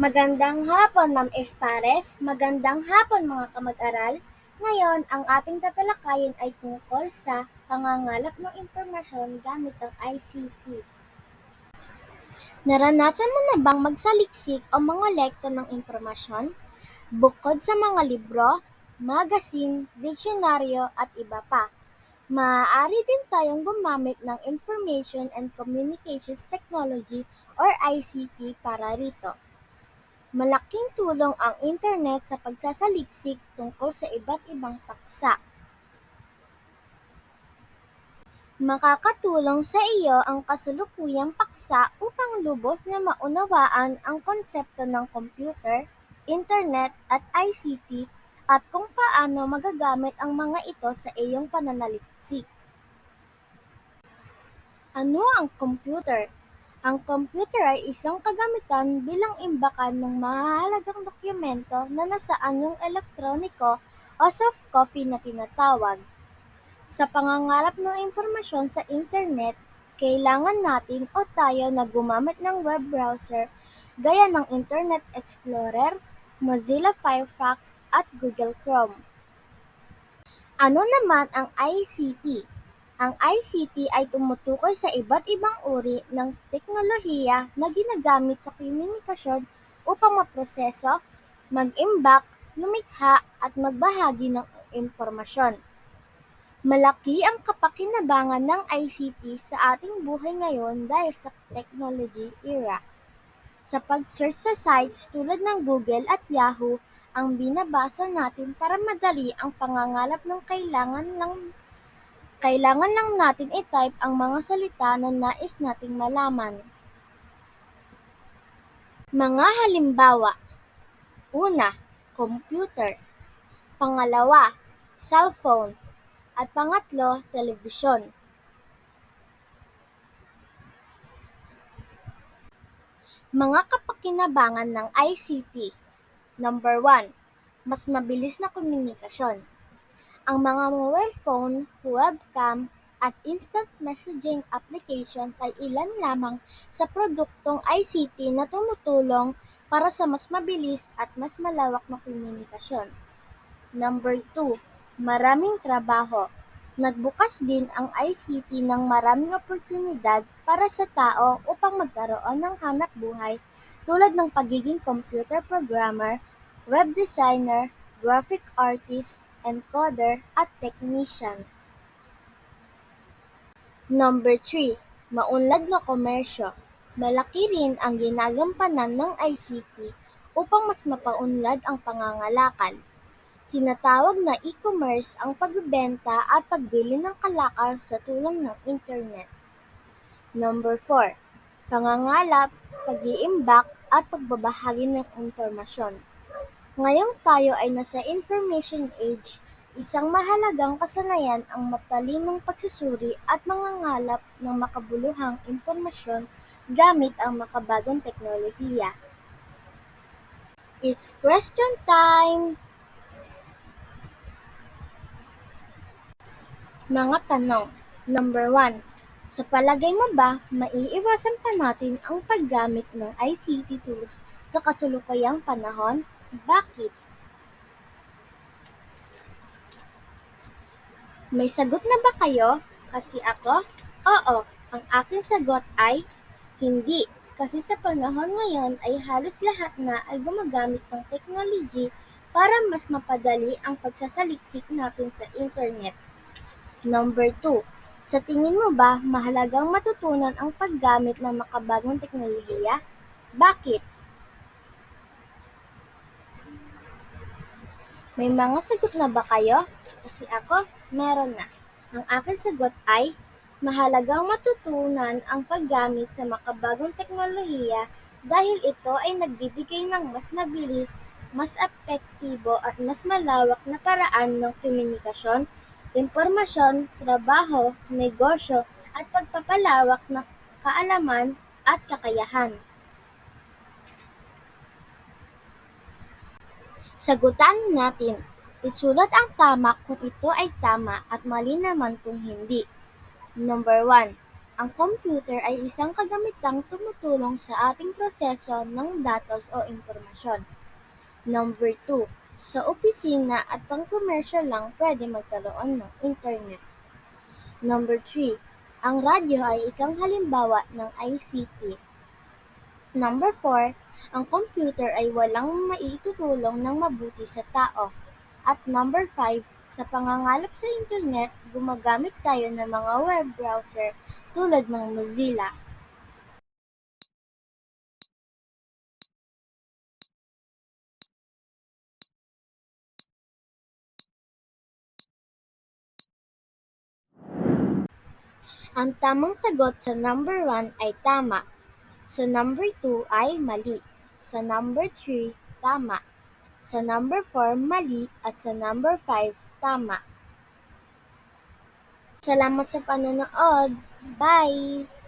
Magandang hapon, Ma'am Espares. Magandang hapon, mga kamag-aral. Ngayon, ang ating tatalakayin ay tungkol sa pangangalap ng impormasyon gamit ang ICT. Naranasan mo na bang magsaliksik o mangolekta ng impormasyon? Bukod sa mga libro, magazine, diksyonaryo at iba pa. Maaari din tayong gumamit ng Information and Communications Technology or ICT para rito. Malaking tulong ang internet sa pagsasaliksik tungkol sa iba't ibang paksa. Makakatulong sa iyo ang kasulukuyang paksa upang lubos na maunawaan ang konsepto ng computer, internet at ICT at kung paano magagamit ang mga ito sa iyong pananaliksik. Ano ang computer? Ang computer ay isang kagamitan bilang imbakan ng mahahalagang dokumento na nasa anyong elektroniko o soft copy na tinatawag. Sa pangangalap ng impormasyon sa internet, kailangan natin o tayo na gumamit ng web browser gaya ng Internet Explorer, Mozilla Firefox at Google Chrome. Ano naman ang ICT? Ang ICT ay tumutukoy sa iba't ibang uri ng teknolohiya na ginagamit sa komunikasyon upang maproseso, mag-imbak, lumikha at magbahagi ng impormasyon. Malaki ang kapakinabangan ng ICT sa ating buhay ngayon dahil sa technology era. Sa pag-search sa sites tulad ng Google at Yahoo, ang binabasa natin para madali ang pangangalap ng kailangan ng kailangan lang natin i-type ang mga salita na nais nating malaman. Mga halimbawa. Una, computer. Pangalawa, cellphone. At pangatlo, telebisyon. Mga kapakinabangan ng ICT. Number 1. Mas mabilis na komunikasyon. Ang mga mobile phone, webcam, at instant messaging applications ay ilan lamang sa produktong ICT na tumutulong para sa mas mabilis at mas malawak na komunikasyon. Number 2. Maraming trabaho. Nagbukas din ang ICT ng maraming oportunidad para sa tao upang magkaroon ng hanap buhay tulad ng pagiging computer programmer, web designer, graphic artist, encoder, at technician. Number 3. Maunlad na komersyo. Malaki rin ang ginagampanan ng ICT upang mas mapaunlad ang pangangalakal. Tinatawag na e-commerce ang pagbebenta at pagbili ng kalakal sa tulong ng internet. Number 4. Pangangalap, pag-iimbak at pagbabahagi ng impormasyon. Ngayong tayo ay nasa information age, isang mahalagang kasanayan ang matalinong pagsusuri at mangangalap ng makabuluhang impormasyon gamit ang makabagong teknolohiya. It's question time! Mga tanong. Number 1. Sa palagay mo ba, maiiwasan pa natin ang paggamit ng ICT tools sa kasulukuyang panahon? Bakit? May sagot na ba kayo? Kasi ako, oo. Ang aking sagot ay hindi. Kasi sa panahon ngayon ay halos lahat na ay gumagamit ng technology para mas mapadali ang pagsasaliksik natin sa internet. Number 2. Sa tingin mo ba mahalagang matutunan ang paggamit ng makabagong teknolohiya? Bakit? May mga sagot na ba kayo? Kasi ako, meron na. Ang aking sagot ay, mahalagang matutunan ang paggamit sa makabagong teknolohiya dahil ito ay nagbibigay ng mas mabilis, mas epektibo at mas malawak na paraan ng komunikasyon, impormasyon, trabaho, negosyo at pagpapalawak ng kaalaman at kakayahan. Sagutan natin. Isulat ang tama kung ito ay tama at mali naman kung hindi. Number 1. Ang computer ay isang kagamitang tumutulong sa ating proseso ng datos o impormasyon. Number 2. Sa opisina at pangkomersyo lang pwede magkaroon ng internet. Number 3. Ang radyo ay isang halimbawa ng ICT. Number 4. Ang computer ay walang maitutulong ng mabuti sa tao. At number 5. Sa pangangalap sa internet, gumagamit tayo ng mga web browser tulad ng Mozilla. Ang tamang sagot sa number 1 ay tama. Sa number 2 ay mali. Sa number 3, tama. Sa number 4, mali. At sa number 5, tama. Salamat sa panonood. Bye!